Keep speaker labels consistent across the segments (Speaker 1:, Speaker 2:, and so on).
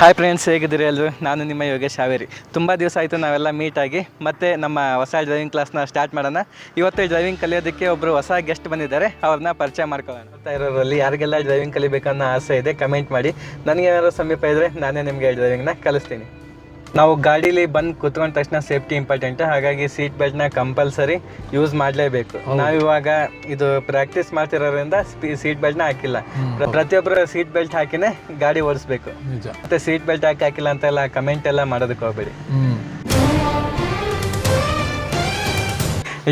Speaker 1: Hi friends ಹೇಗಿದ್ದೀರಿ ಎಲ್ಲರೂ ನಾನು ನಿಮ್ಮ ಯೋಗೇಶ್ ಹಾವೇರಿ. ತುಂಬ ದಿವಸ ಆಯಿತು ನಾವೆಲ್ಲ ಮೀಟ್ ಆಗಿ, ಮತ್ತೆ ನಮ್ಮ ಹೊಸ ಡ್ರೈವಿಂಗ್ ಕ್ಲಾಸ್ನ ಸ್ಟಾರ್ಟ್ ಮಾಡೋಣ. ಇವತ್ತು ಡ್ರೈವಿಂಗ್ ಕಲಿಯೋದಕ್ಕೆ ಒಬ್ಬರು ಹೊಸ ಗೆಸ್ಟ್ ಬಂದಿದ್ದಾರೆ, ಅವ್ರನ್ನ ಪರಿಚಯ ಮಾಡ್ಕೊಳ್ಳೋಣ. ಅಂತ ಇರೋರಲ್ಲಿ ಯಾರಿಗೆಲ್ಲ ಡ್ರೈವಿಂಗ್ ಕಲಿಬೇಕನ್ನೋ ಆಸೆ ಇದೆ ಕಮೆಂಟ್ ಮಾಡಿ. ನನಗೆ ಏನಾದ್ರು ಸಮೀಪ ಇದ್ದರೆ ನಾನೇ ನಿಮಗೆ ಡ್ರೈವಿಂಗ್ನ ಕಲಿಸ್ತೀನಿ. ನಾವು ಗಾಡೀಲಿ ಬಂದು ಕುತ್ಕೊಂಡ ತಕ್ಷಣ ಸೇಫ್ಟಿ ಇಂಪಾರ್ಟೆಂಟ್. ಹಾಗಾಗಿ ಸೀಟ್ ಬೆಲ್ಟ್ನ ಕಂಪಲ್ಸರಿ ಯೂಸ್ ಮಾಡಲೇಬೇಕು. ನಾವಿವಾಗ ಇದು ಪ್ರಾಕ್ಟೀಸ್ ಮಾಡ್ತಿರೋದ್ರಿಂದ ಸೀಟ್ ಬೆಲ್ಟ್ನ ಹಾಕಿಲ್ಲ. ಪ್ರ- ಪ್ರತಿಯೊಬ್ಬರು ಸೀಟ್ ಬೆಲ್ಟ್ ಹಾಕಿನೇ ಗಾಡಿ ಓಡಿಸ್ಬೇಕು. ಮತ್ತೆ ಸೀಟ್ ಬೆಲ್ಟ್ ಹಾಕಿ ಹಾಕಿಲ್ಲ ಅಂತೆಲ್ಲ ಕಮೆಂಟ್ ಎಲ್ಲ ಮಾಡೋದಕ್ಕೆ ಹೋಗ್ಬೇಡಿ.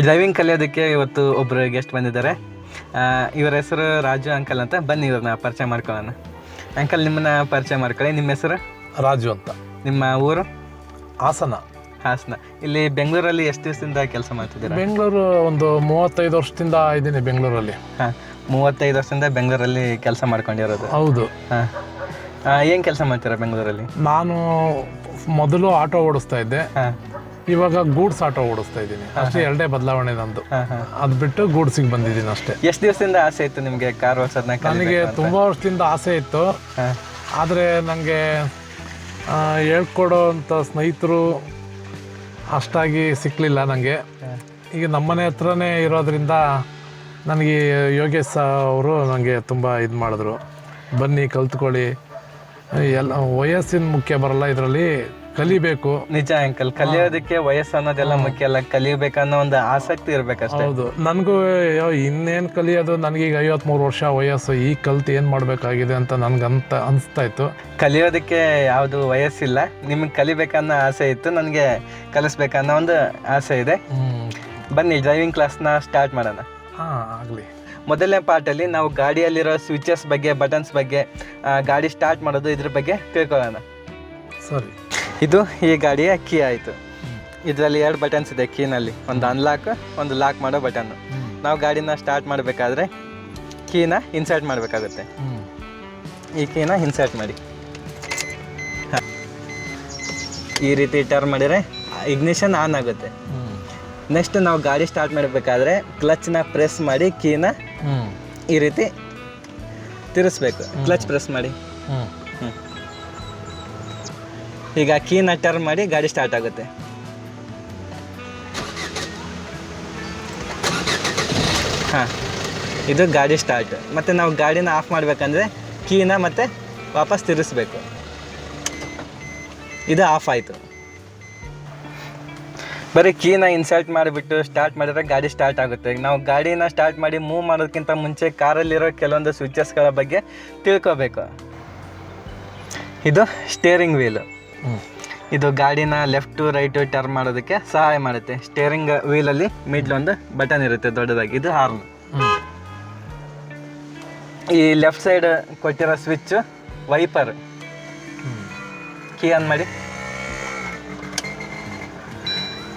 Speaker 1: ಡ್ರೈವಿಂಗ್ ಕಲಿಯೋದಕ್ಕೆ ಇವತ್ತು ಒಬ್ಬರು ಗೆಸ್ಟ್ ಬಂದಿದ್ದಾರೆ. ಇವರ ಇವ್ರ ಹೆಸರು ರಾಜು ಅಂಕಲ್ ಅಂತ. ಬನ್ನಿ ಇವ್ರನ್ನ ಪರಿಚಯ ಮಾಡ್ಕೊಳ್ಳೋಣ. ಅಂಕಲ್ ನಿಮ್ಮನ್ನ ಪರಿಚಯ ಮಾಡ್ಕೊಳ್ಳಿ. ನಿಮ್ಮ ಹೆಸರು?
Speaker 2: ರಾಜು ಅಂತ.
Speaker 1: ನಿಮ್ಮ ಊರು?
Speaker 2: ಹಾಸನ.
Speaker 1: ಹಾಸನ. ಇಲ್ಲಿ ಬೆಂಗಳೂರಲ್ಲಿ ಎಷ್ಟು ದಿವಸದಿಂದ ಕೆಲಸ ಮಾಡ್ತಿದ್ದೀರಾ?
Speaker 2: ಬೆಂಗಳೂರು ಒಂದು ಮೂವತ್ತೈದು ವರ್ಷದಿಂದ ಇದ್ದೀನಿ ಬೆಂಗಳೂರಲ್ಲಿ.
Speaker 1: ಹಾಂ ಮೂವತ್ತೈದು ವರ್ಷದಿಂದ ಬೆಂಗಳೂರಲ್ಲಿ ಕೆಲಸ ಮಾಡ್ಕೊಂಡಿರೋದು.
Speaker 2: ಹೌದು.
Speaker 1: ಹಾಂ. ಏನು ಕೆಲಸ ಮಾಡ್ತೀರಾ ಬೆಂಗಳೂರಲ್ಲಿ?
Speaker 2: ನಾನು ಮೊದಲು ಆಟೋ ಓಡಿಸ್ತಾ ಇದ್ದೆ.
Speaker 1: ಹಾಂ.
Speaker 2: ಇವಾಗ ಗೂಡ್ಸ್ ಆಟೋ ಓಡಿಸ್ತಾ ಇದ್ದೀನಿ. ಅಷ್ಟೇ ಎರಡೇ ಬದಲಾವಣೆ ನಂದು.
Speaker 1: ಹಾಂ ಹಾಂ.
Speaker 2: ಅದು ಬಿಟ್ಟು ಗೂಡ್ಸಿಗೆ ಬಂದಿದ್ದೀನಿ ಅಷ್ಟೇ.
Speaker 1: ಎಷ್ಟು ದಿವಸದಿಂದ ಆಸೆ ಇತ್ತು ನಿಮಗೆ ಕಾರ್ ಓಡಿಸೋದನ್ನ
Speaker 2: ನನಗೆ ತುಂಬ ವರ್ಷದಿಂದ ಆಸೆ ಇತ್ತು. ಆದರೆ ನನಗೆ ಹೇಳ್ಕೊಡೋ ಅಂಥ ಸ್ನೇಹಿತರು ಅಷ್ಟಾಗಿ ಸಿಕ್ಕಲಿಲ್ಲ ನನಗೆ ಈಗ ನಮ್ಮನೆ ಹತ್ರನೇ ಇರೋದ್ರಿಂದ ನನಗೆ ಯೋಗೇಶ್ ಅವರು ನನಗೆ ತುಂಬ ಇದು ಮಾಡಿದ್ರು. ಬನ್ನಿ, ಕಲ್ತ್ಕೊಳ್ಳಿ. ಎಲ್ಲ, ವಯಸ್ಸಿನ ಮುಖ್ಯ ಬರಲ್ಲ ಇದರಲ್ಲಿ. ಕಲಿಬೇಕು.
Speaker 1: ನಿಜ ಅಂಕಲ್ ಕಲಿಯೋದಕ್ಕೆ ವಯಸ್ಸು ಅನ್ನೋದೆಲ್ಲ ಮುಖ್ಯ ಅಲ್ಲ ಕಲಿಯಬೇಕನ್ನೋ ಒಂದು ಆಸಕ್ತಿ ಇರ್ಬೇಕಷ್ಟೇ.
Speaker 2: ಹೌದು. ನನಗೂ ಇನ್ನೇನು ಕಲಿಯೋದು? ನನಗೀಗ ಐವತ್ತ್ಮೂರು ವರ್ಷ ವಯಸ್ಸು ಈಗ ಕಲ್ತು ಏನು ಮಾಡಬೇಕಾಗಿದೆ ಅಂತ ನನಗಂತ ಅನಿಸ್ತಾ ಇತ್ತು.
Speaker 1: ಕಲಿಯೋದಕ್ಕೆ ಯಾವುದು ವಯಸ್ಸಿಲ್ಲ ನಿಮಗೆ ಕಲಿಬೇಕನ್ನೋ ಆಸೆ ಇತ್ತು ನನಗೆ ಕಲಿಸ್ಬೇಕನ್ನೋ ಒಂದು ಆಸೆ ಇದೆ. ಬನ್ನಿ ಡ್ರೈವಿಂಗ್ ಕ್ಲಾಸ್ನ ಸ್ಟಾರ್ಟ್ ಮಾಡೋಣ.
Speaker 2: ಹಾಂ ಆಗಲಿ.
Speaker 1: ಮೊದಲನೇ ಪಾರ್ಟಲ್ಲಿ ನಾವು ಗಾಡಿಯಲ್ಲಿರೋ ಸ್ವಿಚಸ್ ಬಗ್ಗೆ ಬಟನ್ಸ್ ಬಗ್ಗೆ ಆ, ಗಾಡಿ ಸ್ಟಾರ್ಟ್ ಮಾಡೋದು ಇದ್ರ ಬಗ್ಗೆ ತಿಳ್ಕೊಳ್ಳೋಣ.
Speaker 2: ಸರಿ.
Speaker 1: ಇದು ಈ ಗಾಡಿಯ ಕೀ ಆಯಿತು. ಇದರಲ್ಲಿ ಎರಡು ಬಟನ್ಸ್ ಇದೆ ಕೀನಲ್ಲಿ ಒಂದು ಅನ್ಲಾಕ್ ಒಂದು ಲಾಕ್ ಮಾಡೋ ಬಟನ್ ನಾವು ಗಾಡಿನ ಸ್ಟಾರ್ಟ್ ಮಾಡಬೇಕಾದ್ರೆ ಕೀನ ಇನ್ಸರ್ಟ್ ಮಾಡಬೇಕಾಗುತ್ತೆ. ಈ ಕೀನ ಇನ್ಸರ್ಟ್ ಮಾಡಿ. ಈ ರೀತಿ ಟರ್ನ್ ಮಾಡಿದರೆ ಇಗ್ನಿಷನ್ ಆನ್ ಆಗುತ್ತೆ. ನೆಕ್ಸ್ಟ್ ನಾವು ಗಾಡಿ ಸ್ಟಾರ್ಟ್ ಮಾಡಬೇಕಾದ್ರೆ ಕ್ಲಚ್ನ ಪ್ರೆಸ್ ಮಾಡಿ ಕೀನ ಈ ರೀತಿ ತಿರುಸ್ಬೇಕು. ಕ್ಲಚ್ ಪ್ರೆಸ್ ಮಾಡಿ. ಈಗ ಕೀನ ಟರ್ನ್ ಮಾಡಿ ಗಾಡಿ ಸ್ಟಾರ್ಟ್ ಆಗುತ್ತೆ. ಹಾಂ, ಇದು ಗಾಡಿ ಸ್ಟಾರ್ಟ್ ಮತ್ತು ನಾವು ಗಾಡಿನ ಆಫ್ ಮಾಡಬೇಕಂದ್ರೆ ಕೀನ ಮತ್ತೆ ವಾಪಸ್ ತಿರುಗಿಸ್ಬೇಕು. ಇದು ಆಫ್ ಆಯಿತು. ಬರೀ ಕೀನ ಇನ್ಸಲ್ಟ್ ಮಾಡಿಬಿಟ್ಟು ಸ್ಟಾರ್ಟ್ ಮಾಡಿದ್ರೆ ಗಾಡಿ ಸ್ಟಾರ್ಟ್ ಆಗುತ್ತೆ. ನಾವು ಗಾಡಿನ ಸ್ಟಾರ್ಟ್ ಮಾಡಿ ಮೂವ್ ಮಾಡೋದಕ್ಕಿಂತ ಮುಂಚೆ ಕಾರಲ್ಲಿರೋ ಕೆಲವೊಂದು ಸ್ವಿಚಸ್ಗಳ ಬಗ್ಗೆ ತಿಳ್ಕೋಬೇಕು. ಇದು ಸ್ಟೇರಿಂಗ್ ವೀಲ್ ಇದು ಗಾಡಿನ ಲೆಫ್ಟ್ ರೈಟು ಟರ್ನ್ ಮಾಡೋದಕ್ಕೆ ಸಹಾಯ ಮಾಡುತ್ತೆ. ಸ್ಟೇರಿಂಗ್ ವೀಲಲ್ಲಿ ಮಿಡ್ಲ್ ಒಂದು ಬಟನ್ ಇರುತ್ತೆ ದೊಡ್ಡದಾಗಿ. ಇದು ಹಾರ್ನ್ ಈ ಲೆಫ್ಟ್ ಸೈಡ್ ಕೊಟ್ಟಿರೋ ಸ್ವಿಚ್ ವೈಪರ್ ಕೀ ಆನ್ ಮಾಡಿ.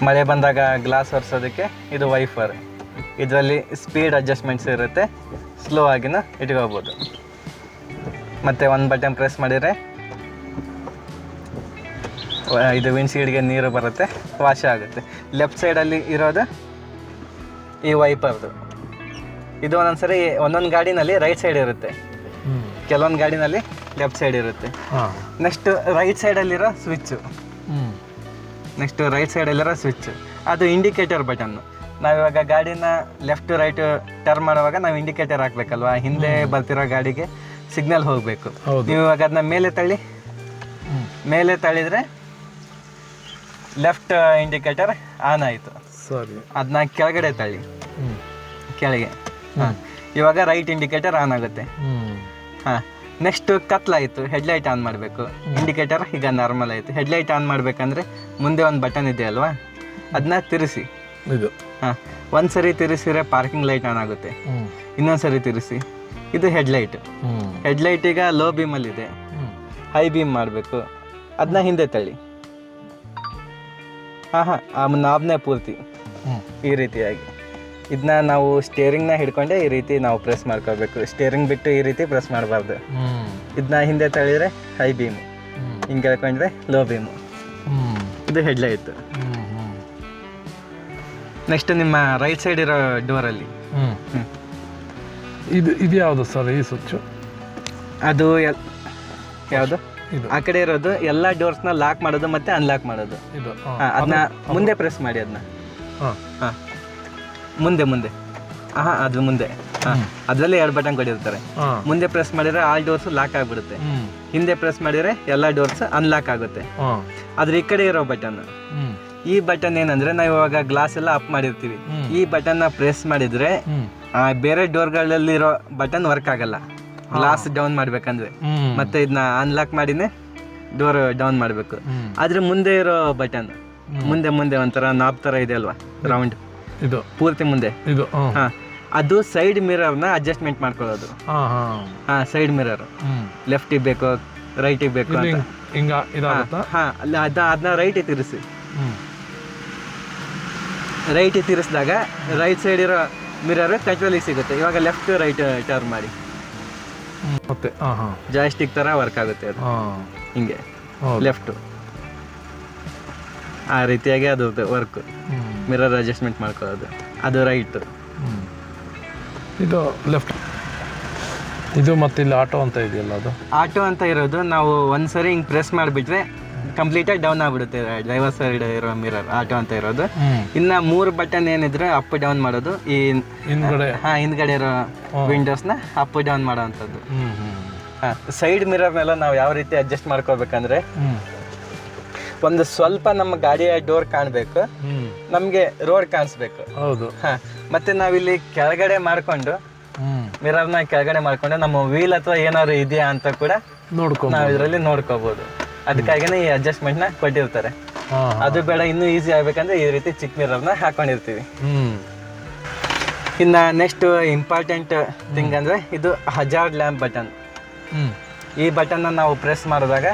Speaker 1: ಮಳೆ ಬಂದಾಗ ಗ್ಲಾಸ್ ಒರೆಸೋದಕ್ಕೆ ಇದು ವೈಫರ್ ಇದರಲ್ಲಿ ಸ್ಪೀಡ್ ಅಡ್ಜಸ್ಟ್ಮೆಂಟ್ಸ್ ಇರುತ್ತೆ. ಸ್ಲೋ ಆಗಿನ ಇಟ್ಕೋಬೋದು. ಮತ್ತು ಒಂದು ಬಟನ್ ಪ್ರೆಸ್ ಮಾಡಿದರೆ ಇದು ವಿಂಡ್ಶೀಲ್ಡ್ಗೆ ನೀರು ಬರುತ್ತೆ ವಾಶ್ ಆಗುತ್ತೆ. ಲೆಫ್ಟ್ ಸೈಡಲ್ಲಿ ಇರೋದು ಈ ವೈಪರ್ದು ಇದು ಒಂದೊಂದ್ಸರಿ ಒಂದೊಂದು ಗಾಡಿನಲ್ಲಿ ರೈಟ್ ಸೈಡ್ ಇರುತ್ತೆ. ಕೆಲವೊಂದು ಗಾಡಿನಲ್ಲಿ ಲೆಫ್ಟ್ ಸೈಡ್ ಇರುತ್ತೆ. ನೆಕ್ಸ್ಟ್ ರೈಟ್ ಸೈಡಲ್ಲಿರೋ ಸ್ವಿಚ್ಚು ನೆಕ್ಸ್ಟ್ ರೈಟ್ ಸೈಡಲ್ಲಿರೋ ಸ್ವಿಚ್ ಅದು ಇಂಡಿಕೇಟರ್ ಬಟನ್ನು ನಾವಿವಾಗ ಗಾಡಿನ ಲೆಫ್ಟ್ ರೈಟ್ ಟರ್ನ್ ಮಾಡುವಾಗ ನಾವು ಇಂಡಿಕೇಟರ್ ಹಾಕ್ಬೇಕಲ್ವಾ? ಹಿಂದೆ ಬರ್ತಿರೋ ಗಾಡಿಗೆ ಸಿಗ್ನಲ್ ಹೋಗಬೇಕು. ನೀವು ಇವಾಗ ಅದನ್ನ ಮೇಲೆ ತಳ್ಳಿ. ಮೇಲೆ ತಳ್ಳಿದ್ರೆ ಲೆಫ್ಟ್ ಇಂಡಿಕೇಟರ್ ಆನ್ ಆಯಿತು.
Speaker 2: ಸರಿ
Speaker 1: ಅದನ್ನ ಕೆಳಗಡೆ ತಳ್ಳಿ. ಕೆಳಗೆ. ಹಾಂ. ಇವಾಗ ರೈಟ್ ಇಂಡಿಕೇಟರ್ ಆನ್ ಆಗುತ್ತೆ. ಹಾಂ. ನೆಕ್ಸ್ಟ್ ಕತ್ಲಾಯಿತು ಹೆಡ್ಲೈಟ್ ಆನ್ ಮಾಡಬೇಕು. ಇಂಡಿಕೇಟರ್ ಈಗ ನಾರ್ಮಲ್ ಆಯಿತು. ಹೆಡ್ಲೈಟ್ ಆನ್ ಮಾಡಬೇಕಂದ್ರೆ ಮುಂದೆ ಒಂದು ಬಟನ್ ಇದೆ ಅಲ್ವಾ? ಅದನ್ನ ತಿರುಸಿ.
Speaker 2: ಇದು.
Speaker 1: ಹಾಂ. ಒಂದು ಸರಿ ತಿರುಸಿದ್ರೆ ಪಾರ್ಕಿಂಗ್ ಲೈಟ್ ಆನ್ ಆಗುತ್ತೆ. ಇನ್ನೊಂದು ಸರಿ ತಿರುಸಿ. ಇದು ಹೆಡ್ಲೈಟ್ ಹೆಡ್ಲೈಟ್ ಈಗ ಲೋ ಬೀಮಲ್ಲಿದೆ ಹೈ ಬೀಮ್ ಮಾಡಬೇಕು. ಅದನ್ನ ಹಿಂದೆ ತಳ್ಳಿ. ಹಾಂ ಹಾಂ ಆ ನಾಬ್ನೇ ಪೂರ್ತಿ. ಈ ರೀತಿಯಾಗಿ. ಇದನ್ನ ನಾವು ಸ್ಟೇರಿಂಗ್ನ ಹಿಡ್ಕೊಂಡೆ ಈ ರೀತಿ ನಾವು ಪ್ರೆಸ್ ಮಾಡ್ಕೋಬೇಕು ಸ್ಟೇರಿಂಗ್ ಬಿಟ್ಟು ಈ ರೀತಿ ಪ್ರೆಸ್ ಮಾಡಬಾರ್ದು. ಇದನ್ನ ಹಿಂದೆ ತಳಿದ್ರೆ ಹೈ ಬೀಮ್ ಹಿಂಗೆ ಎಳ್ಕೊಂಡ್ರೆ ಲೋ ಬೀಮ್ ಇದು ಹೆಡ್ಲೈಟ್ ನೆಕ್ಸ್ಟ್ ನಿಮ್ಮ ರೈಟ್ ಸೈಡ್ ಇರೋ ಡೋರಲ್ಲಿ
Speaker 2: ಇದು ಇದು ಯಾವುದು ಸರ್ ಈ ಸ್ವಿಚ್ಚು
Speaker 1: ಅದು ಯಾವುದು?
Speaker 2: ಇದು.
Speaker 1: ಆ ಕಡೆ ಇರೋದು ಎಲ್ಲಾ ಡೋರ್ಸ್ನ ಲಾಕ್ ಮಾಡೋದು ಮತ್ತೆ ಅನ್ಲಾಕ್ ಮಾಡೋದು.
Speaker 2: ಇದು
Speaker 1: ಹಾ, ಅದನ್ನ ಮುಂದೆ ಪ್ರೆಸ್ ಮಾಡಿ ಅದನ್ನ
Speaker 2: ಹಾ.
Speaker 1: ಹಾಂ. ಮುಂದೆ ಮುಂದೆ. ಹಾ ಅದು ಮುಂದೆ. ಹಾ. ಅದರಲ್ಲಿ ಎರಡು ಬಟನ್ ಕೊಟ್ಟಿರ್ತಾರೆ
Speaker 2: ಹಾಂ.
Speaker 1: ಮುಂದೆ ಪ್ರೆಸ್ ಮಾಡಿದ್ರೆ ಆಲ್ ಡೋರ್ಸ್ ಲಾಕ್ ಆಗಿಬಿಡುತ್ತೆ. ಹಿಂದೆ ಪ್ರೆಸ್ ಮಾಡಿದ್ರೆ ಎಲ್ಲ ಡೋರ್ಸ್ ಅನ್ಲಾಕ್ ಆಗುತ್ತೆ.
Speaker 2: ಆದ್ರೆ
Speaker 1: ಅದ್ರ ಈ ಕಡೆ ಇರೋ ಬಟನ್ ಈ ಬಟನ್ ಏನಂದ್ರೆ ನಾವು ಇವಾಗ ಗ್ಲಾಸ್ ಎಲ್ಲ ಅಪ್ ಮಾಡಿರ್ತೀವಿ. ಈ ಬಟನ್ನ ಪ್ರೆಸ್ ಮಾಡಿದ್ರೆ ಆ, ಬೇರೆ ಡೋರ್ಗಳಲ್ಲಿರೋ ಬಟನ್ ವರ್ಕ್ ಆಗಲ್ಲ. ಗ್ಲಾಸ್ ಡೌನ್ ಮಾಡ್ಬೇಕಂದ್ರೆ ಮತ್ತೆ ಇದನ್ನ ಅನ್ಲಾಕ್ ಮಾಡಿನೇ ಡೋರ್ ಡೌನ್ ಮಾಡಬೇಕು. ಆದ್ರೆ ಮುಂದೆ ಇರೋ ಬಟನ್ ಮುಂದೆ ಮುಂದೆ ಒಂಥರ ನಾಬ್ ತರ ಇದೆ ಅಲ್ವಾ ರೌಂಡ್
Speaker 2: ಇದು.
Speaker 1: ಪೂರ್ತಿ ಮುಂದೆ.
Speaker 2: ಇದು ಹಾ.
Speaker 1: ಅದು ಸೈಡ್ ಮಿರರ್ನ ಅಡ್ಜಸ್ಟ್ಮೆಂಟ್ ಮಾಡ್ಕೊಳ್ಳೋದು.
Speaker 2: ಹಾಂ
Speaker 1: ಸೈಡ್ ಮಿರರ್
Speaker 2: ಲೆಫ್ಟ್
Speaker 1: ಲೆಫ್ಟಿಗೆ ಬೇಕು ರೈಟಿಗೆ ಬೇಕು ಅಂತ. ಹಾ ಅಲ್ಲ ಅದ ಅದನ್ನ ರೈಟ್ ತಿರ್ಸಿ.
Speaker 2: ರೈಟ್
Speaker 1: ರೈಟಿಗೆ ತಿರ್ಸಿದಾಗ ರೈಟ್ ಸೈಡ್ ಇರೋ ಮಿರರ್ ಕಂಟ್ರೋಲಿಗೆ ಸಿಗುತ್ತೆ. ಇವಾಗ ಲೆಫ್ಟ್ ರೈಟ್ ಟರ್ನ್ ಮಾಡಿ.
Speaker 2: ಮತ್ತೆ ಹಾಂ ಹಾಂ.
Speaker 1: ಜಾಯ್ಸ್ಟಿಕ್ ತರ ವರ್ಕ್ ಆಗುತ್ತೆ ಅದು.
Speaker 2: ಹಾಂ
Speaker 1: ಹಿಂಗೆ
Speaker 2: ಹೌದು.
Speaker 1: ಲೆಫ್ಟ್ ಆ ರೀತಿಯಾಗಿ ಅದು ವರ್ಕ್ ಮಿರರ್ ಅಡ್ಜಸ್ಟ್ಮೆಂಟ್ ಮಾಡ್ಕೊಳ್ಳೋದು. ಅದು ರೈಟ್
Speaker 2: ಹ್ಮ್. ಇದು ಲೆಫ್ಟ್ ಇದು ಮತ್ತೆ ಇಲ್ಲಿ ಆಟೋ ಅಂತ ಇದೆಯಲ್ಲ ಅದು?
Speaker 1: ಆಟೋ ಅಂತ ಇರೋದು. ನಾವು ಒಂದ್ಸರಿ ಹಿಂಗೆ ಪ್ರೆಸ್ ಮಾಡಿಬಿಟ್ರೆ ಕಂಪ್ಲೀಟಾಗಿ ಡೌನ್ ಆಗ್ಬಿಡುತ್ತೆ ಡ್ರೈವರ್ ಸೈಡ್ ಇರೋ ಮಿರರ್ ಆಟೋ ಅಂತ ಇರೋದು. ಇನ್ನ ಮೂರು ಬಟನ್ ಏನಿದ್ರೆ ಅಪ್ ಡೌನ್ ಮಾಡೋದು. ಈ
Speaker 2: ಹಿಂದ್ಗಡೆ.
Speaker 1: ಹಾ ಹಿಂದ್ಗಡೆ ಇರೋ ವಿಂಡೋಸ್ನ ಅಪ್ ಡೌನ್ ಮಾಡೋವಂಥದ್ದು ಸೈಡ್ ಮಿರರ್ನೆಲ್ಲ ನಾವು ಯಾವ ರೀತಿ ಅಡ್ಜಸ್ಟ್ ಮಾಡ್ಕೋಬೇಕಂದ್ರೆ ಒಂದು ಸ್ವಲ್ಪ ನಮ್ಮ ಗಾಡಿಯ ಡೋರ್ ಕಾಣಬೇಕು. ನಮಗೆ ರೋಡ್ ಕಾಣಿಸ್ಬೇಕು.
Speaker 2: ಹೌದು.
Speaker 1: ಮತ್ತೆ ನಾವಿಲ್ಲಿ ಕೆಳಗಡೆ ಮಾಡ್ಕೊಂಡು ಮಿರರ್ನ ಕೆಳಗಡೆ ಮಾಡ್ಕೊಂಡು ನಮ್ಮ ವೀಲ್ ಅಥವಾ ಏನಾದ್ರು ಇದೆಯಾ ಅಂತ ಕೂಡ
Speaker 2: ನೋಡ್ಕೊ
Speaker 1: ನಾವು ಇದರಲ್ಲಿ ನೋಡ್ಕೋಬಹುದು ಅದಕ್ಕಾಗಿನೇ ಈ ಅಡ್ಜಸ್ಟ್ಮೆಂಟ್ನ ಕೊಟ್ಟಿರ್ತಾರೆ. ಅದು ಬೇಡ ಇನ್ನೂ ಈಸಿ ಆಗ್ಬೇಕಂದ್ರೆ ಈ ರೀತಿ ಚಿಕ್ಕ ಮಿರರ್ನ ಹಾಕೊಂಡಿರ್ತೀವಿ ಇನ್ನ ನೆಕ್ಸ್ಟ್ ಇಂಪಾರ್ಟೆಂಟ್ ಥಿಂಗ್ ಅಂದ್ರೆ ಇದು ಹಜಾರ್ಡ್ ಲ್ಯಾಂಪ್ ಬಟನ್ ಈ ಬಟನ್ ನಾವು ಪ್ರೆಸ್ ಮಾಡಿದಾಗ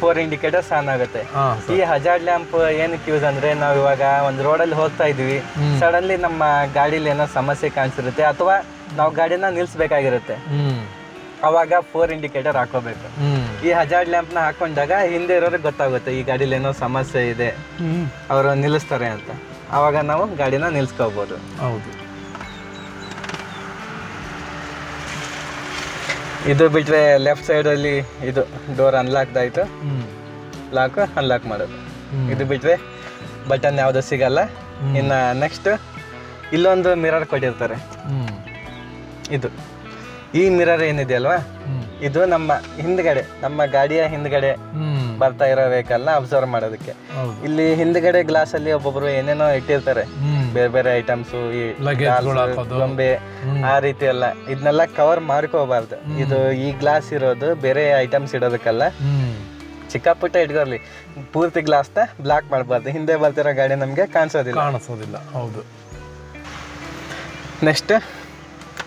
Speaker 1: ಫೋರ್ ಇಂಡಿಕೇಟರ್ಸ್ ಆನ್ ಆಗುತ್ತೆ. ಈ ಹಜಾರ್ಡ್ ಲ್ಯಾಂಪ್ ಏನಕ್ಕೆ ಯೂಸ್ ಅಂದ್ರೆ ನಾವು ಇವಾಗ ಒಂದು ರೋಡಲ್ಲಿ ಹೋಗ್ತಾ ಇದೀವಿ ಸಡನ್ಲಿ ನಮ್ಮ ಗಾಡಿಲಿ ಏನೋ ಸಮಸ್ಯೆ ಕಾಣಿಸಿರುತ್ತೆ ಅಥವಾ ನಾವು ಗಾಡಿನ ನಿಲ್ಸ್ಬೇಕಾಗಿರುತ್ತೆ. ಅವಾಗ ಫೋರ್ ಇಂಡಿಕೇಟರ್ ಹಾಕೋಬೇಕು. ಈ ಹಜಾರ್ಡ್ ಲ್ಯಾಂಪ್ನ ಹಾಕೊಂಡಾಗ ಹಿಂದೆ ಇರೋರಿಗೆ ಗೊತ್ತಾಗುತ್ತೆ ಈ ಗಾಡಿಲಿ ಏನೋ ಸಮಸ್ಯೆ ಇದೆ. ಅವರು ನಿಲ್ಲಿಸ್ತಾರೆ ಅಂತ. ಅವಾಗ ನಾವು ಗಾಡಿನ ನಿಲ್ಸ್ಕೋಬಹುದು
Speaker 2: ಹೌದು.
Speaker 1: ಇದು ಬಿಟ್ರೆ ಲೆಫ್ಟ್ ಸೈಡ್ ಅಲ್ಲಿ ಇದು ಡೋರ್ ಅನ್ಲಾಕ್ ಆಯ್ತು. ಲಾಕ್ ಅನ್ಲಾಕ್ ಮಾಡೋದು. ಇದು ಬಿಟ್ರೆ ಬಟನ್ ಯಾವುದು ಸಿಗಲ್ಲ. ಇನ್ನ ನೆಕ್ಸ್ಟ್ ಇಲ್ಲೊಂದು ಮಿರರ್ ಕೊಟ್ಟಿರ್ತಾರೆ. ಇದು. ಈ ಮಿರರ್ ಏನಿದೆ ಅಲ್ವಾ ಇದು ನಮ್ಮ ಹಿಂದ್ಗಡೆ ನಮ್ಮ ಗಾಡಿಯ ಹಿಂದ್ಗಡೆ ಬರ್ತಾ ಇರೋ ವೆಹಿಕಲ್ನ ಅಬ್ಸರ್ವ್ ಮಾಡೋದಕ್ಕೆ ಇಲ್ಲಿ ಹಿಂದ್ಗಡೆ ಗ್ಲಾಸ್ ಅಲ್ಲಿ ಒಬ್ಬೊಬ್ರು ಏನೇನೋ ಇಟ್ಟಿರ್ತಾರೆ. ಬೇರೆ ಬೇರೆ ಐಟಮ್ಸ್ ಈ. ಗೊಂಬೆ ಆ ರೀತಿ ಎಲ್ಲ ಇದನ್ನೆಲ್ಲ ಕವರ್ ಮಾಡ್ಕೋಬಾರ್ದು. ಇದು ಈ ಗ್ಲಾಸ್ ಇರೋದು ಬೇರೆ ಐಟಮ್ಸ್ ಇಡೋದಕ್ಕಲ್ಲ. ಚಿಕ್ಕ ಪುಟ್ಟ ಇಟ್ಕೊರ್ಲಿ ಪೂರ್ತಿ ಗ್ಲಾಸ್ನ ಬ್ಲಾಕ್ ಮಾಡಬಾರ್ದು. ಹಿಂದೆ ಬರ್ತಿರೋ ಗಾಡಿ ನಮಗೆ ಕಾಣಿಸೋದಿಲ್ಲ.
Speaker 2: ಕಾಣಿಸೋದಿಲ್ಲ. ಹೌದು.
Speaker 1: Next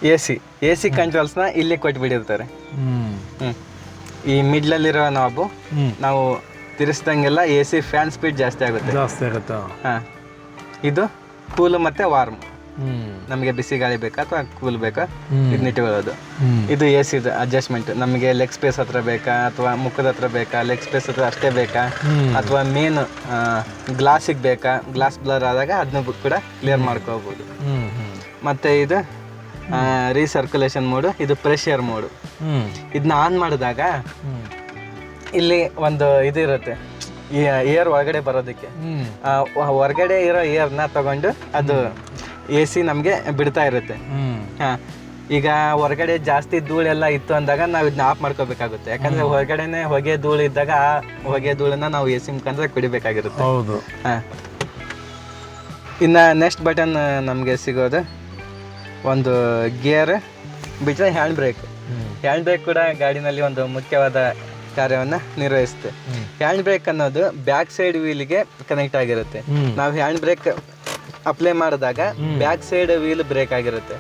Speaker 1: A C A C ಕಂಟ್ರೋಲ್ಸ್ನ ಇಲ್ಲಿ ಕೊಟ್ಬಿಟ್ಟಿರ್ತಾರೆ
Speaker 2: ಹ್ಮ್.
Speaker 1: ಈ ಮಿಡ್ಲಲ್ಲಿರೋ ನಾಬು ನಾವು ತಿರ್ಸ್ದಂಗೆಲ್ಲ ಎ ಸಿ ಫ್ಯಾನ್ ಸ್ಪೀಡ್ ಜಾಸ್ತಿ ಆಗುತ್ತೆ.
Speaker 2: ಜಾಸ್ತಿ ಆಗುತ್ತೆ?
Speaker 1: ಹಾಂ. ಇದು ಕೂಲ್ ಮತ್ತೆ ವಾರ್ಮ್ ನಮಗೆ ಬಿಸಿ ಗಾಳಿ ಬೇಕಾ ಅಥವಾ ಕೂಲ್ ಬೇಕಾ?
Speaker 2: ಇದು
Speaker 1: ಇದು ಎ ಸಿ ಅಡ್ಜಸ್ಟ್ಮೆಂಟ್ ನಮಗೆ ಲೆಗ್ ಸ್ಪೇಸ್ ಹತ್ರ ಬೇಕಾ ಅಥವಾ ಮುಖದ ಹತ್ರ ಬೇಕಾ? ಲೆಗ್ ಸ್ಪೇಸ್ ಹತ್ರ ಅಷ್ಟೇ ಬೇಕಾ? ಅಥವಾ ಮೇನ್ ಗ್ಲಾಸಿಗೆ ಬೇಕಾ? ಗ್ಲಾಸ್ ಬ್ಲರ್ ಆದಾಗ ಅದನ್ನ ಕೂಡ ಕ್ಲಿಯರ್
Speaker 2: ಮಾಡ್ಕೋಬಹುದು
Speaker 1: ಮತ್ತೆ ಇದು ರೀಸರ್ಕ್ಯುಲೇಷನ್ ಮೋಡು ಇದು ಪ್ರೆಷರ್ ಮೋಡು ಇದನ್ನ ಆನ್ ಮಾಡಿದಾಗ ಇಲ್ಲಿ ಒಂದು ಇದು ಇರುತ್ತೆ ಏರ್ ಒಳಗಡೆ ಬರೋದಕ್ಕೆ. ಹೊರಗಡೆ ಇರೋ ಏರ್ನ ತಗೊಂಡು ಅದು ಎ ಸಿ ನಮಗೆ ಬಿಡ್ತಾ ಇರುತ್ತೆ. ಹಾ. ಈಗ ಹೊರಗಡೆ ಜಾಸ್ತಿ ಧೂಳೆಲ್ಲ ಇತ್ತು ಅಂದಾಗ ನಾವು ಇದನ್ನ ಆಫ್ ಮಾಡ್ಕೋಬೇಕಾಗುತ್ತೆ. ಯಾಕಂದ್ರೆ ಹೊರಗಡೆನೆ ಹೊಗೆ ಧೂಳು ಇದ್ದಾಗ ಆ ಹೊಗೆ ಧೂಳನ್ನ ನಾವು ಎ ಸಿ ಮುಖಾಂತರ ಕುಡಿಬೇಕಾಗಿರುತ್ತೆ.
Speaker 2: ಹೌದು.
Speaker 1: ಹಾ. ಇನ್ನ ನೆಕ್ಸ್ಟ್ ಬಟನ್ ನಮಗೆ ಸಿಗೋದು. ಒಂದು ಗೇರ್ ಬಿಟ್ಟರೆ ಹ್ಯಾಂಡ್ ಬ್ರೇಕ್ ಹ್ಯಾಂಡ್ ಬ್ರೇಕ್ ಕೂಡ ಗಾಡಿನಲ್ಲಿ ಒಂದು ಮುಖ್ಯವಾದ ಕಾರ್ಯವನ್ನು ನಿರ್ವಹಿಸುತ್ತೆ. ಹ್ಯಾಂಡ್ ಬ್ರೇಕ್ ಅನ್ನೋದು ಬ್ಯಾಕ್ ಸೈಡ್ ವೀಲ್ಗೆ ಕನೆಕ್ಟ್ ಆಗಿರುತ್ತೆ. ನಾವು ಹ್ಯಾಂಡ್ ಬ್ರೇಕ್ ಅಪ್ಲೈ ಮಾಡಿದಾಗ ಬ್ಯಾಕ್ ಸೈಡ್ ವೀಲ್ ಬ್ರೇಕ್ ಆಗಿರುತ್ತೆ.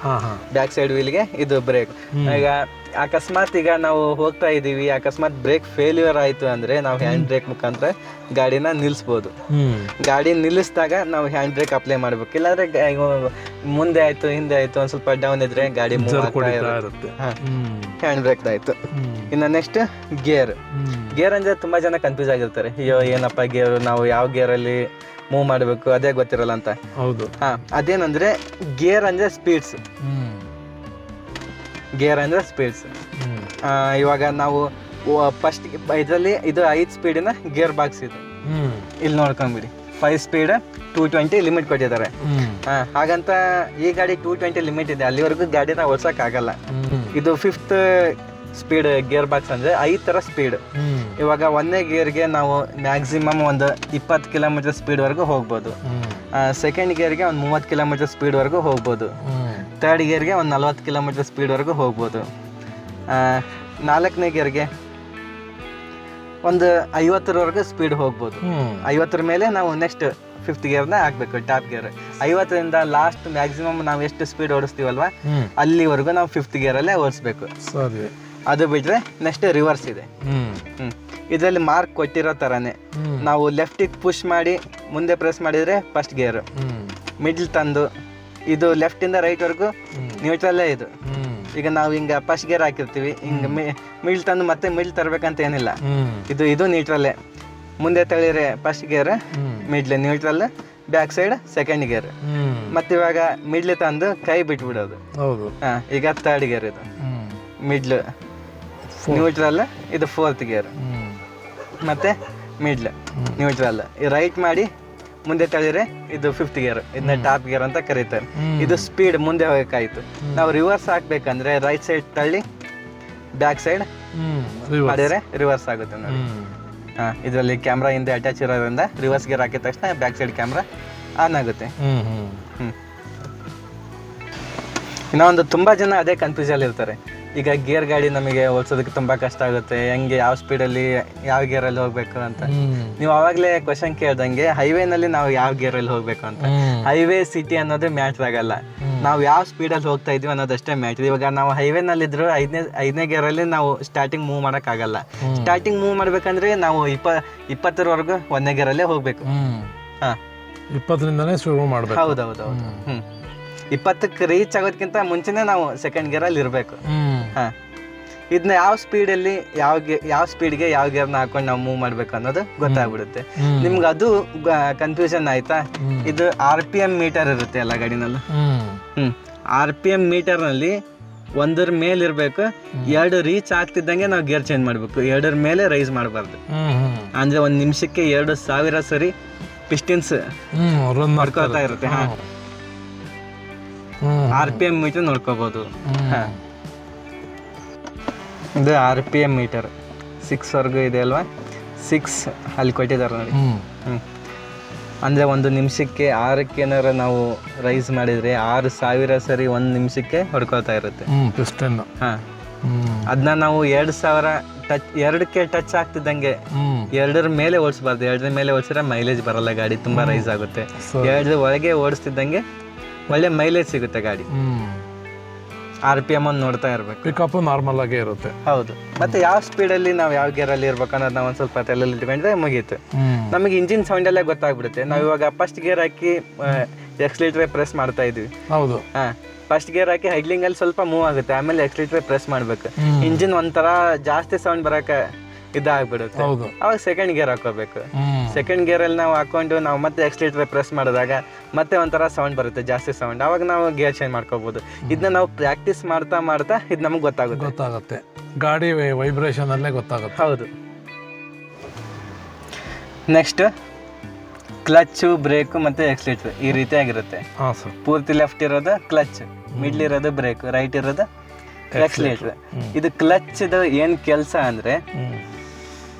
Speaker 1: ಬ್ಯಾಕ್ ಸೈಡ್ ವೀಲ್ಗೆ ಇದು ಬ್ರೇಕ್ ಈಗ ಅಕಸ್ಮಾತ್ ಈಗ ನಾವು ಹೋಗ್ತಾ ಇದೀವಿ ಅಕಸ್ಮಾತ್ ಬ್ರೇಕ್ ಫೇಲ್ಯೂರ್ ಆಯ್ತು ಅಂದ್ರೆ ನಾವು ಹ್ಯಾಂಡ್ ಬ್ರೇಕ್ ಮುಖಾಂತರ ಗಾಡಿನ ನಿಲ್ಲಿಸ್ಬೋದು ಗಾಡಿ ನಿಲ್ಲಿಸಿದಾಗ ನಾವು ಹ್ಯಾಂಡ್ ಬ್ರೇಕ್ ಅಪ್ಲೈ ಮಾಡಬೇಕು. ಇಲ್ಲಾಂದ್ರೆ ಮುಂದೆ ಆಯ್ತು ಹಿಂದೆ ಆಯ್ತು ಒಂದು ಸ್ವಲ್ಪ ಡೌನ್ ಇದ್ರೆ ಗಾಡಿ ಹ್ಯಾಂಡ್ ಬ್ರೇಕ್ ಆಯ್ತು ಇನ್ನು ನೆಕ್ಸ್ಟ್ ಗೇರ್ ಗೇರ್ ಅಂದ್ರೆ ತುಂಬಾ ಜನ ಕನ್ಫ್ಯೂಸ್ ಆಗಿರ್ತಾರೆ. ಅಯ್ಯೋ ಏನಪ್ಪ ಗೇರ್ ನಾವು ಯಾವ ಗೇರ್ ಅಲ್ಲಿ ಮೂವ್ ಮಾಡಬೇಕು ಅದೇ ಗೊತ್ತಿರಲ್ಲ ಅಂತ.
Speaker 2: ಹೌದು.
Speaker 1: ಹಾ ಅದೇನಂದ್ರೆ ಗೇರ್ ಅಂದ್ರೆ ಸ್ಪೀಡ್ಸ್ ಗೇರ್ ಅಂದ್ರೆ ಸ್ಪೀಡ್ಸ್ ಇವಾಗ ನಾವು ಫಸ್ಟ್ ಇದರಲ್ಲಿ ಇದು ಐದು ಸ್ಪೀಡಿನ ಗೇರ್ ಬಾಕ್ಸ್ ಇದು. ಇಲ್ಲಿ ನೋಡ್ಕೊಂಬಿಡಿ. Five speed two twenty limit ಕೊಟ್ಟಿದ್ದಾರೆ. ಹಾಗಂತ ಈ ಗಾಡಿ ಟೂ ಟ್ವೆಂಟಿ ಲಿಮಿಟ್ ಇದೆ. ಅಲ್ಲಿವರೆಗೂ ಗಾಡಿನ ಓಡ್ಸಕ್ ಆಗಲ್ಲ ಇದು ಫಿಫ್ತ್ ಸ್ಪೀಡ್ ಗೇರ್ ಬಾಕ್ಸ್ ಅಂದ್ರೆ ಐದು ಥರ ಸ್ಪೀಡ್ ಇವಾಗ ಒಂದನೇ ಗೇರ್ಗೆ ನಾವು ಮ್ಯಾಕ್ಸಿಮಮ್ ಒಂದು ಇಪ್ಪತ್ತು ಕಿಲೋಮೀಟರ್ ಸ್ಪೀಡ್ವರೆಗೂ ಹೋಗ್ಬೋದು. ಸೆಕೆಂಡ್ ಗೇರ್ಗೆ ಒಂದು ಮೂವತ್ತು ಕಿಲೋಮೀಟರ್ ಸ್ಪೀಡ್ವರೆಗೂ ಹೋಗ್ಬೋದು. ತರ್ಡ್ ಗೇರ್ಗೆ ಒಂದು ನಲ್ವತ್ತು ಕಿಲೋಮೀಟರ್ ಸ್ಪೀಡ್ವರೆಗೂ ಹೋಗ್ಬೋದು. ನಾಲ್ಕನೇ ಗೇರ್ಗೆ ಒಂದು ಐವತ್ತರವರೆಗೂ ಸ್ಪೀಡ್ ಹೋಗ್ಬೋದು. ಐವತ್ತರ ಮೇಲೆ ನಾವು ನೆಕ್ಸ್ಟ್ ಫಿಫ್ತ್ ಗೇರ್ನ ಹಾಕ್ಬೇಕು ಟಾಪ್ ಗೇರ್. ಐವತ್ತರಿಂದ ಲಾಸ್ಟ್ ಮ್ಯಾಕ್ಸಿಮಮ್ ನಾವು ಎಷ್ಟು ಸ್ಪೀಡ್ ಓಡಿಸ್ತೀವಲ್ವಾ? ಅಲ್ಲಿವರೆಗೂ ನಾವು ಫಿಫ್ತ್ ಗೇರಲ್ಲೇ ಓಡಿಸ್ಬೇಕು.
Speaker 2: ಸರಿ.
Speaker 1: ಅದು ಬಿಟ್ಟರೆ ನೆಕ್ಸ್ಟ್ ರಿವರ್ಸ್ ಇದೆ. ಇದರಲ್ಲಿ ಮಾರ್ಕ್ ಕೊಟ್ಟಿರೋ ಥರನೇ ನಾವು ಲೆಫ್ಟಿಗೆ ಪುಷ್ ಮಾಡಿ ಮುಂದೆ ಪ್ರೆಸ್ ಮಾಡಿದರೆ ಫಸ್ಟ್ ಗೇರು. ಮಿಡ್ಲ್ ತಂದು ಇದು ಲೆಫ್ಟಿಂದ ರೈಟ್ವರೆಗೂ
Speaker 2: ವರ್ಗು
Speaker 1: ನ್ಯೂಟ್ರಲ್ಲೇ ಇದು. ಈಗ ನಾವು ಹಿಂಗ ಫಸ್ಟ್ ಗೇರ್ ಹಾಕಿರ್ತೀವಿ ಹಿಂಗ ಮಿಡ್ಲ್ ತಂದು ಮತ್ತೆ ಮಿಡ್ಲ್ ತರಬೇಕಂತ ಏನಿಲ್ಲ. ಇದು ಇದು ನ್ಯೂಟ್ರಲ್ಲೇ ಮುಂದೆ ತಳಿರೆ first gear middle neutral back side second gear ಮತ್ತೆ ಇವಾಗ ಮಿಡ್ಲ್ ತಂದು ಕೈ ಬಿಟ್ಬಿಡೋದು. ಹಾ ಈಗ ತರ್ಡ್ ಗೇರ್ ಇದು. ಮಿಡ್ಲ್ ನ್ಯೂಟ್ರಲ್ ಇದು ಫೋರ್ತ್ ಗೇರ್ ಮತ್ತೆ ಮಿಡ್ಲ್ ನ್ಯೂಟ್ರಲ್ ರೈಟ್ ಮಾಡಿ ಮುಂದೆ ತೆಗೆದ್ರೆ ಇದು ಫಿಫ್ತ್ ಗೇರ್ ಇದನ್ನ ಟಾಪ್ ಗೇರ್ ಅಂತ ಕರೀತಾರೆ. ಇದು ಸ್ಪೀಡ್ ಮುಂದೆ ಹೋಗಕ್ಕಾಯ್ತು. ನಾವು ರಿವರ್ಸ್ ಹಾಕ್ಬೇಕಂದ್ರೆ ರೈಟ್ ಸೈಡ್ ತಳ್ಳಿ ಬ್ಯಾಕ್ ಸೈಡ್ ಮಾಡಿದ್ರೆ ರಿವರ್ಸ್ ಆಗುತ್ತೆ ನೋಡಿ. ಹಾ ಇದರಲ್ಲಿ ಕ್ಯಾಮ್ರಾ ಹಿಂದೆ ಅಟ್ಯಾಚ್ ಇರೋದ್ರಿಂದ ರಿವರ್ಸ್ ಗೇರ್ ಹಾಕಿದ ತಕ್ಷಣ ಬ್ಯಾಕ್ ಸೈಡ್ ಕ್ಯಾಮ್ರಾ ಆನ್ ಆಗುತ್ತೆ. ಇನ್ನೊಂದು ತುಂಬಾ ಜನ ಅದೇ ಕನ್ಫ್ಯೂಸಲ್ಲಿ ಇರ್ತಾರೆ. ಈಗ ಗೇರ್ ಗಾಡಿ ನಮಗೆ ಓಡಿಸೋದಕ್ಕೆ ತುಂಬಾ ಕಷ್ಟ ಆಗುತ್ತೆ. ಹೆಂಗೆ ಯಾವ ಸ್ಪೀಡಲ್ಲಿ ಯಾವ ಗೇರಲ್ಲಿ ಹೋಗ್ಬೇಕು ಅಂತ. ನೀವು ಅವಾಗಲೇ ಕ್ವಶನ್ ಕೇಳ್ದಂಗೆ ಹೈವೇನಲ್ಲಿ ನಾವು ಯಾವ ಗೇರಲ್ಲಿ ಹೋಗ್ಬೇಕು ಅಂತ. ಹೈವೇ ಸಿಟಿ ಅನ್ನೋದೇ ಮ್ಯಾಚ್ ಆಗಲ್ಲ. ನಾವು ಯಾವ ಸ್ಪೀಡಲ್ಲಿ ಹೋಗ್ತಾ ಇದೀವಿ ಅನ್ನೋದಷ್ಟೇ ಮ್ಯಾಚ್ ಇವಾಗ ನಾವು ಹೈವೇನಲ್ಲಿ ಇದ್ರು ಐದನೇ ಐದನೇ ಗೇರಲ್ಲಿ ನಾವು ಸ್ಟಾರ್ಟಿಂಗ್ ಮೂವ್ ಮಾಡೋಕ್ಕಾಗಲ್ಲ ಸ್ಟಾರ್ಟಿಂಗ್ ಮೂವ್ ಮಾಡ್ಬೇಕಂದ್ರೆ ನಾವು ಇಪ್ಪ ಇಪ್ಪತ್ತರವರೆಗೂ ಒಂದನೇ ಗೇರಲ್ಲೇ ಹೋಗ್ಬೇಕು. ಹಾ.
Speaker 2: ಇಪ್ಪತ್ತರಿಂದನೇ ಶುರು ಮಾಡಬೇಕು.
Speaker 1: ಹೌದೌದು ಹೌದು ಹ್ಮ್. ಇಪ್ಪತ್ತಕ್ಕೆ ರೀಚ್ ಆಗೋದಕ್ಕಿಂತ ಮುಂಚೆನೇ ನಾವು ಸೆಕೆಂಡ್ ಗೇರಲ್ಲಿ ಇರಬೇಕು. ಹಾ. ಇದನ್ನ ಯಾವ ಸ್ಪೀಡಲ್ಲಿ ಯಾವ ಗೆ ಯಾವ ಸ್ಪೀಡ್ಗೆ ಯಾವ ಗೇರ್ನ ಹಾಕೊಂಡು ನಾವು ಮೂವ್ ಮಾಡ್ಬೇಕು ಅನ್ನೋದು ಗೊತ್ತಾಗ್ಬಿಡುತ್ತೆ. ನಿಮ್ಗೆ ಅದು ಕನ್ಫ್ಯೂಷನ್ ಆಯ್ತಾ? ಇದು ಆರ್ ಪಿ ಎಂ ಮೀಟರ್ ಇರುತ್ತೆ ಎಲ್ಲ ಗಾಡಿನಲ್ಲೂ.
Speaker 2: ಹ್ಮ್.
Speaker 1: ಆರ್ ಪಿ ಎಂ ಮೀಟರ್ನಲ್ಲಿ ಒಂದರ ಮೇಲೆ ಇರಬೇಕು ಎರಡು ರೀಚ್ ಆಗ್ತಿದ್ದಂಗೆ ನಾವು ಗೇರ್ ಚೇಂಜ್ ಮಾಡಬೇಕು. ಎರಡರ ಮೇಲೆ ರೈಸ್ ಮಾಡಬಾರ್ದು. ಅಂದ್ರೆ ಒಂದು ನಿಮಿಷಕ್ಕೆ ಎರಡು ಸಾವಿರ ಸರಿ ಪಿಸ್ಟಿನ್ಸ್ ಮಾಡ್ಕೊಳ್ತಾ ಇರುತ್ತೆ. ಹಾ. ಆರ್ ಪಿ ಎಂ ಮೀಟರ್ ನೋಡ್ಕೋಬಹುದು ಇದು R P M meter. Six ವರ್ಗು ಇದೆ ಅಲ್ವಾ? ಸಿಕ್ಸ್ ಅಲ್ಲಿ ಕೊಟ್ಟಿದ್ದಾರೆ ನೋಡಿ.
Speaker 2: ಹ್ಞೂ
Speaker 1: ಹ್ಞೂ ಅಂದರೆ ಒಂದು ನಿಮಿಷಕ್ಕೆ ಆರಕ್ಕೆ ಏನಾರ ನಾವು ರೈಸ್ ಮಾಡಿದರೆ ಆರು ಸಾವಿರ ಸರಿ ಒಂದು ನಿಮಿಷಕ್ಕೆ ಹೊಡ್ಕೊಳ್ತಾ ಇರುತ್ತೆ. ಹಾಂ. ಅದನ್ನ ನಾವು ಎರಡು ಸಾವಿರ ಟಚ್ ಎರಡಕ್ಕೆ ಟಚ್ ಆಗ್ತಿದ್ದಂಗೆ ಎರಡರ ಮೇಲೆ ಓಡಿಸ್ಬಾರ್ದು. ಎರಡರ ಮೇಲೆ ಓಡಿಸಿದ್ರೆ ಮೈಲೇಜ್ ಬರಲ್ಲ ಗಾಡಿ ತುಂಬ ರೈಸ್ ಆಗುತ್ತೆ. ಎರಡರ ಒಳಗೆ ಓಡಿಸ್ತಿದ್ದಂಗೆ ಒಳ್ಳೆ ಮೈಲೇಜ್ ಸಿಗುತ್ತೆ ಗಾಡಿ.
Speaker 2: ಹ್ಮ್.
Speaker 1: ಆರ್ ಪಿ ಎಂ ಅನ್ನು ನೋಡ್ತಾ ಇರಬೇಕು.
Speaker 2: ಪಿಕಪ್ ನಾರ್ಮಲ್ ಆಗೇ ಇರುತ್ತೆ.
Speaker 1: ಹೌದು. ಮತ್ತೆ ಯಾವ ಸ್ಪೀಡಲ್ಲಿ ನಾವು ಯಾವ ಗೇರಲ್ಲಿ ಇರ್ಬೇಕು ಅನ್ನೋದು ನಾವು ಒಂದು ಸ್ವಲ್ಪ ತಲೆಯಲ್ಲಿ ಇಟ್ಕೊಂಡ್ರೆ ಮುಗೀತು.
Speaker 2: ಹ್ಮ್.
Speaker 1: ನಮಗೆ ಇಂಜಿನ್ ಸೌಂಡಲ್ಲೇ ಗೊತ್ತಾಗ್ಬಿಡುತ್ತೆ. ನಾವು ಇವಾಗ ಫಸ್ಟ್ ಗೇರ್ ಹಾಕಿ ಎಕ್ಸ್ಲೀಟ್ರೆ ಪ್ರೆಸ್ ಮಾಡ್ತಾ ಇದ್ವಿ.
Speaker 2: ಹೌದು.
Speaker 1: ಹಾ. ಫಸ್ಟ್ ಗೇರ್ ಹಾಕಿ ಹೈಡ್ಲಿಂಗ್ ಅಲ್ಲಿ ಸ್ವಲ್ಪ ಮೂವ್ ಆಗುತ್ತೆ. ಆಮೇಲೆ ಎಕ್ಸ್ಲೀಟ್ರೆ ಪ್ರೆಸ್ ಮಾಡ್ಬೇಕು. ಇಂಜಿನ್ ಒಂಥರ ಜಾಸ್ತಿ ಸೌಂಡ್ ಬರಕ್ಕೆ ಇದಾಗ್ಬಿಡುತ್ತೆ.
Speaker 2: ಹೌದು.
Speaker 1: ಅವಾಗ ಸೆಕೆಂಡ್ ಗೇರ್ ಹಾಕೋಬೇಕು.
Speaker 2: ಸೆಕೆಂಡ್
Speaker 1: ಸೆಕೆಂಡ್ ಅಲ್ಲಿ ನಾವು ಹಾಕೊಂಡು ನಾವು ಮತ್ತೆ ಎಕ್ಸ್ಲೇಟರ್ ಪ್ರೆಸ್ ಮಾಡಿದಾಗ ಮತ್ತೆ ಒಂಥರ ಸೌಂಡ್ ಬರುತ್ತೆ ಜಾಸ್ತಿ ಸೌಂಡ್ ಅವಾಗ ನಾವು ಗೇರ್ ಚೇಂಜ್ ಮಾಡ್ಕೋಬಹುದು ಇದನ್ನ ನಾವು ಪ್ರಾಕ್ಟೀಸ್ ಮಾಡ್ತಾ ಮಾಡ್ತಾ ಇದು ನಮಗೆ ಗೊತ್ತಾಗುತ್ತೆ.
Speaker 2: ಗೊತ್ತಾಗುತ್ತೆ. ಗಾಡಿ ವೈಬ್ರೇಷನ್ ಅಲ್ಲೇ ಗೊತ್ತಾಗುತ್ತೆ.
Speaker 1: ಹೌದು. ನೆಕ್ಸ್ಟ್ ಕ್ಲಚ್ ಬ್ರೇಕು ಮತ್ತೆ ಎಕ್ಸ್ಲೇಟರ್ ಈ ರೀತಿಯಾಗಿರುತ್ತೆ
Speaker 2: ಹಾ ಸರ್
Speaker 1: ಪೂರ್ತಿ ಲೆಫ್ಟ್ ಇರೋದು ಕ್ಲಚ್ ಮಿಡ್ಲ್ ಇರೋದು ಬ್ರೇಕ್ ರೈಟ್ ಇರೋದು ಎಕ್ಸ್ಲೇಟರ್ ಇದು ಕ್ಲಚ್ ಏನು ಕೆಲಸ ಅಂದರೆ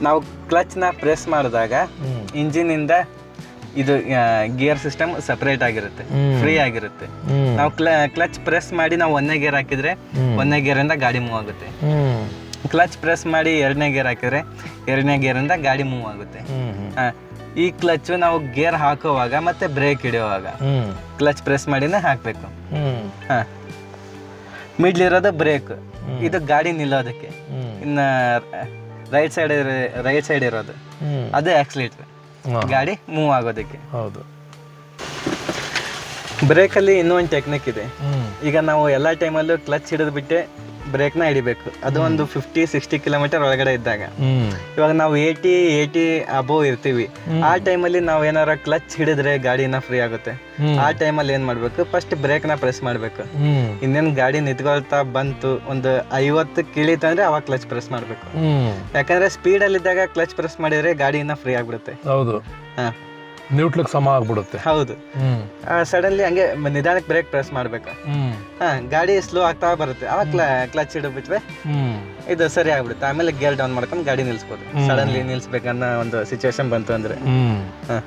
Speaker 1: ನಾವು ಕ್ಲಚ್ನ ಪ್ರೆಸ್ ಮಾಡಿದಾಗ ಇಂಜಿನಿಂದ ಇದು ಗಿಯರ್ ಸಿಸ್ಟಮ್ ಸಪ್ರೇಟ್ ಆಗಿರುತ್ತೆ ಫ್ರೀ ಆಗಿರುತ್ತೆ. ನಾವು ಕ್ಲಚ್ ಪ್ರೆಸ್ ಮಾಡಿ ನಾವು ಒಂದನೇ ಗೇರ್ ಹಾಕಿದ್ರೆ ಒಂದನೇ ಗೇರ್ ಇಂದ ಗಾಡಿ ಮೂವ್ ಆಗುತ್ತೆ. ಕ್ಲಚ್ ಪ್ರೆಸ್ ಮಾಡಿ ಎರಡನೇ ಗೇರ್ ಹಾಕಿದ್ರೆ ಎರಡನೇ ಗೇರಿಂದ ಗಾಡಿ ಮೂವ್ ಆಗುತ್ತೆ. ಈ ಕ್ಲಚ್ ನಾವು ಗೇರ್ ಹಾಕುವಾಗ ಮತ್ತೆ ಬ್ರೇಕ್ ಹಿಡಿಯುವಾಗ ಕ್ಲಚ್ ಪ್ರೆಸ್ ಮಾಡಿನೇ ಹಾಕಬೇಕು. ಹಾಂ. ಮಿಡ್ಲ್ ಇರೋದು ಬ್ರೇಕ್ ಇದು ಗಾಡಿ ನಿಲ್ಲೋದಕ್ಕೆ. ಇನ್ನು ರೈಟ್ ಸೈಡ್ ರೈಟ್ ಸೈಡ್ ಇರೋದು. ಅದೇ ಆಕ್ಸಿಲೇಟರ್ ಗಾಡಿ ಮೂವ್ ಆಗೋದಕ್ಕೆ.
Speaker 2: ಹೌದು.
Speaker 1: ಬ್ರೇಕಲ್ಲಿ ಇನ್ನೂ ಒಂದು ಟೆಕ್ನಿಕ್ ಇದೆ. ಈಗ ನಾವು ಎಲ್ಲ ಟೈಮಲ್ಲೂ ಕ್ಲಚ್ ಹಿಡಿದು ಬಿಟ್ಟೆ ಬ್ರೇಕ್ನ ಹಿಡಿಬೇಕು. ಅದು ಒಂದು ಫಿಫ್ಟಿ ಸಿಕ್ಸ್ಟಿ ಕಿಲೋಮೀಟರ್ ಒಳಗಡೆ ಇದ್ದಾಗ. ಇವಾಗ ನಾವು ಏಯ್ಟಿ ಏಯ್ಟಿ ಅಬೋವ್ ಇರ್ತೀವಿ. ಆ ಟೈಮಲ್ಲಿ ನಾವು ಏನಾರ ಕ್ಲಚ್ ಹಿಡಿದ್ರೆ ಗಾಡಿನ ಫ್ರೀ ಆಗುತ್ತೆ. ಆ ಟೈಮಲ್ಲಿ ಏನು ಮಾಡಬೇಕು? ಫಸ್ಟ್ ಬ್ರೇಕ್ನ ಪ್ರೆಸ್ ಮಾಡಬೇಕು. ಇನ್ನೇನ್ ಗಾಡಿ ನಿಂತ್ಕೊಳ್ತಾ ಬಂತು ಒಂದು ಐವತ್ತು ಕಿಳಿತಂದ್ರೆ ಅವಾಗ ಕ್ಲಚ್ ಪ್ರೆಸ್ ಮಾಡಬೇಕು.
Speaker 2: ಸ್ಪೀಡ್
Speaker 1: ಯಾಕಂದ್ರೆ ಸ್ಪೀಡಲ್ಲಿದ್ದಾಗ ಕ್ಲಚ್ ಪ್ರೆಸ್ ಮಾಡಿದ್ರೆ ಗಾಡಿನ ಫ್ರೀ ಆಗ್ಬಿಡುತ್ತೆ.
Speaker 2: ಹೌದು.
Speaker 1: ಹಾಂ.
Speaker 2: ನ್ಯೂಟ್ಲಿಗೆ ಸಮ ಆಗ್ಬಿಡುತ್ತೆ.
Speaker 1: ಹೌದು. ಸಡನ್ಲಿ ಹಂಗೆ ನಿಧಾನಕ್ಕೆ ಬ್ರೇಕ್ ಪ್ರೆಸ್ ಮಾಡ್ಬೇಕು. ಹಾ ಗಾಡಿ ಸ್ಲೋ ಆಗ್ತಾ ಬರುತ್ತೆ. ಅವಾಗ ಕ್ಲ ಕ್ಲಚ್ ಹಿಡಿದ್ಬಿಟ್ರೆ
Speaker 2: ಹ್ಮ್.
Speaker 1: ಇದು ಸರಿ ಆಗ್ಬಿಡುತ್ತೆ. ಆಮೇಲೆ ಗೇರ್ ಡೌನ್ ಮಾಡ್ಕೊಂಡು ಗಾಡಿ ನಿಲ್ಸ್ಬೋದು. ಸಡನ್ಲಿ ನಿಲ್ಸ್ಬೇಕನ್ನೋ ಒಂದು ಸಿಚುವೇಶನ್ ಬಂತು ಅಂದ್ರೆ. ಹಾಂ.